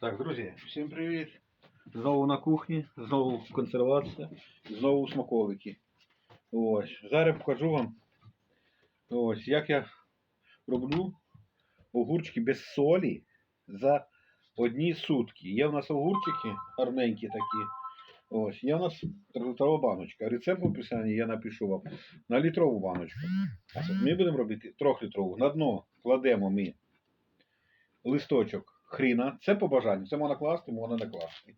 Так, друзі, всім привіт. Знову на кухні, знову консервація, знову смаколики. Ось. Зараз покажу вам, ось, як я роблю огурчики без солі за одні сутки. Є в нас огурчики гарненькі такі. Ось, є в нас трилитрова баночка. Рецепт в описанні я напишу вам на літрову баночку. Ми будемо робити трьохлітрову. На дно кладемо ми листочок хріна. Це по бажанню. Це можна класти, можна не класти.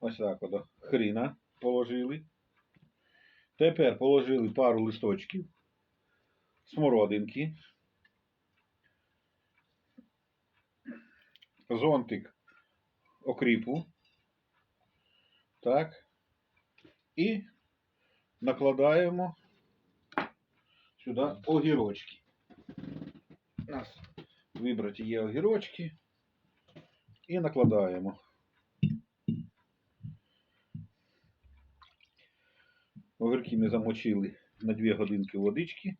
Ось так от. Хріна положили. Тепер положили пару листочків смородинки. Зонтик окріпу. Так. І накладаємо сюди огірочки. У нас вибраті є огірочки. І накладаємо. Огірки ми замочили на 2 годинки водички.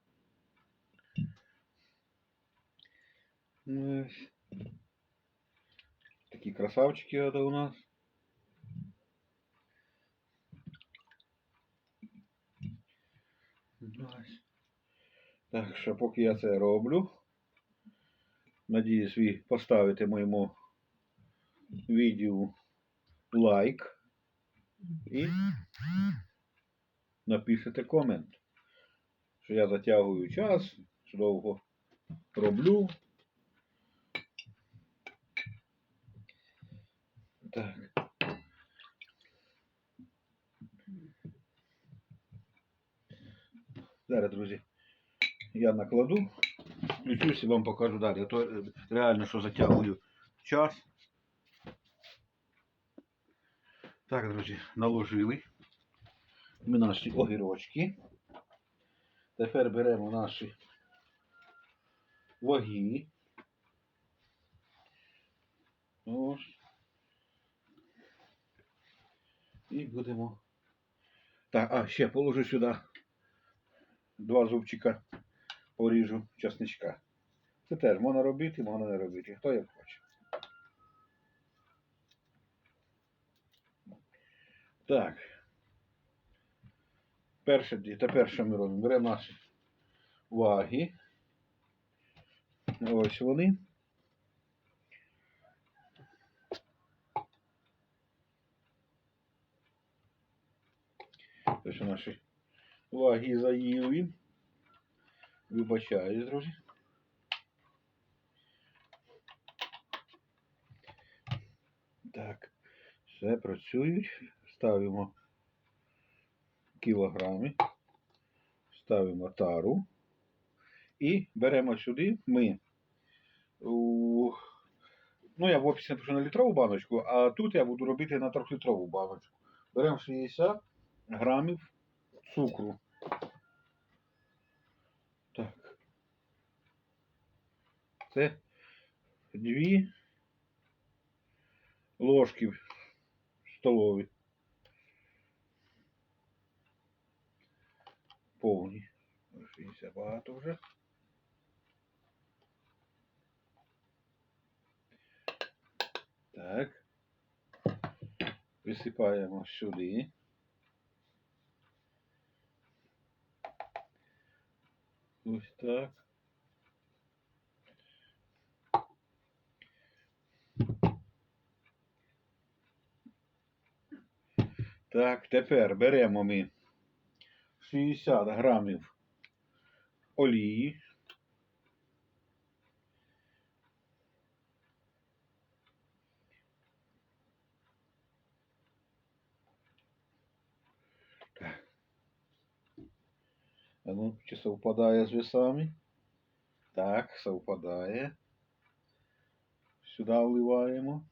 Такі красавчики это у нас. Так що поки я це роблю, надіюсь, ви поставите моєму відео лайк і напишете комент, що я затягую час, що довго роблю. Так. Зараз, друзі, я накладу, включусь і вам покажу далі. А то е, реально, що затягую час. Так, друзі, наложили ми наші огірочки. Тепер беремо наші ваги. Ось. І будемо. Так, а, ще положу сюди два зубчика, поріжу часничка. Це теж можна робити, можна не робити. Хто як хоче. Так. Перше, тепер що ми робимо? Беремо наші ваги. Ось вони. Ось наші ваги заїли. Вибачаю, друзі. Так, все працюють. Ставимо кілограми, ставимо тару і беремо сюди ми. у- Ну, я в описі напишу на літрову баночку, а тут я буду робити на трьохлітрову баночку. Беремо 60 грамів цукру. Так. Це дві ложки столові. Повні. 60 багато вже. Так. Висипаємо сюди. Ось так. Так, тепер беремо ми 60 грамів олії. Ну, чи совпадає з весами? Так, совпадає. Сюди вливаємо.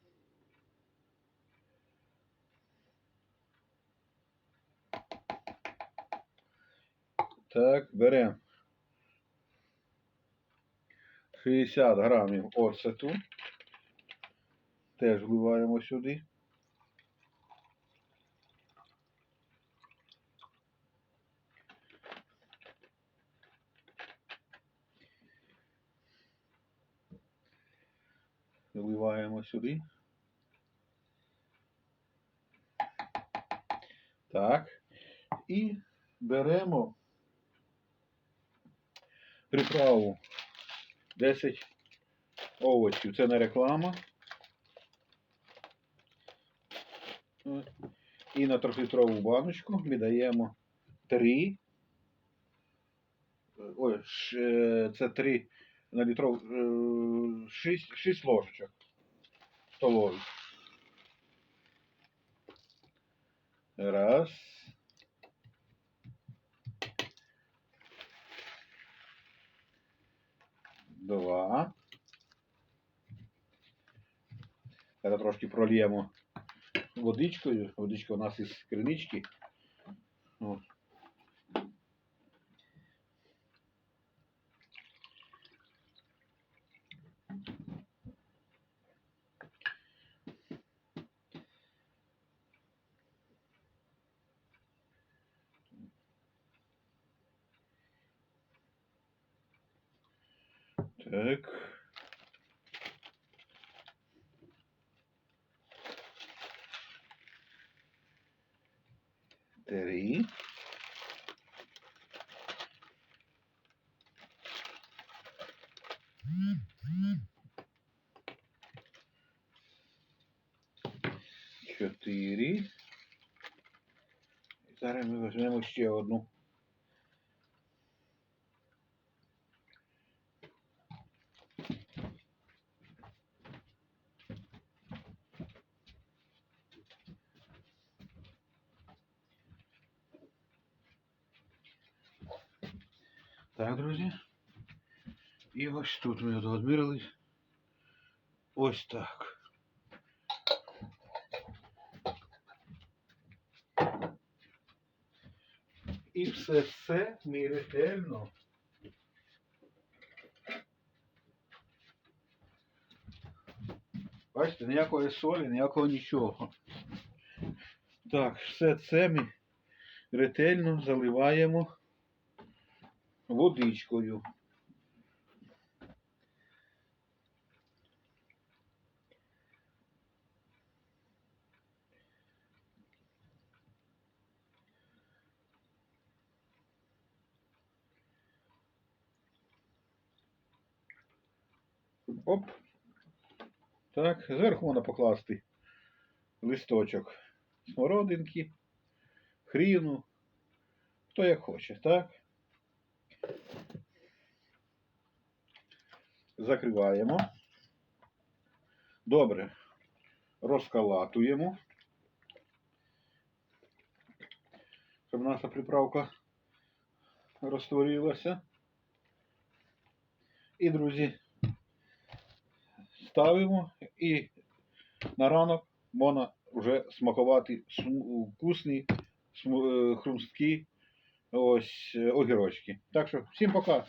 Так, беремо 60 грамів оцету. Теж вливаємо сюди. Вливаємо сюди. Так. І беремо приправу 10 овочів. Це не реклама. І на трьохлітрову баночку ми даємо 3. Ой, е, це 3 на літров 6, 6 ложечок столових. Раз. Два. Зараз трошки прольємо водичкою. Водичка у нас із кринички. Так. Три. Чотири. І зараз ми візьмемо ще Так, друзі. І ось тут ми одмірили. Ось так. І все це ми ретельно. Бачите, ніякої солі, ніякого нічого. Так, все це ми ретельно заливаємо водичкою. Оп. Так, зверху можна покласти листочок смородинки, хріну, хто як хоче, так? Закриваємо. Добре. Розкалатуємо. Щоб наша приправка розтворилася. І, друзі, ставимо і на ранок можна вже смакувати вкусні, е, хрусткі ось е, огірочки. Так що всім пока.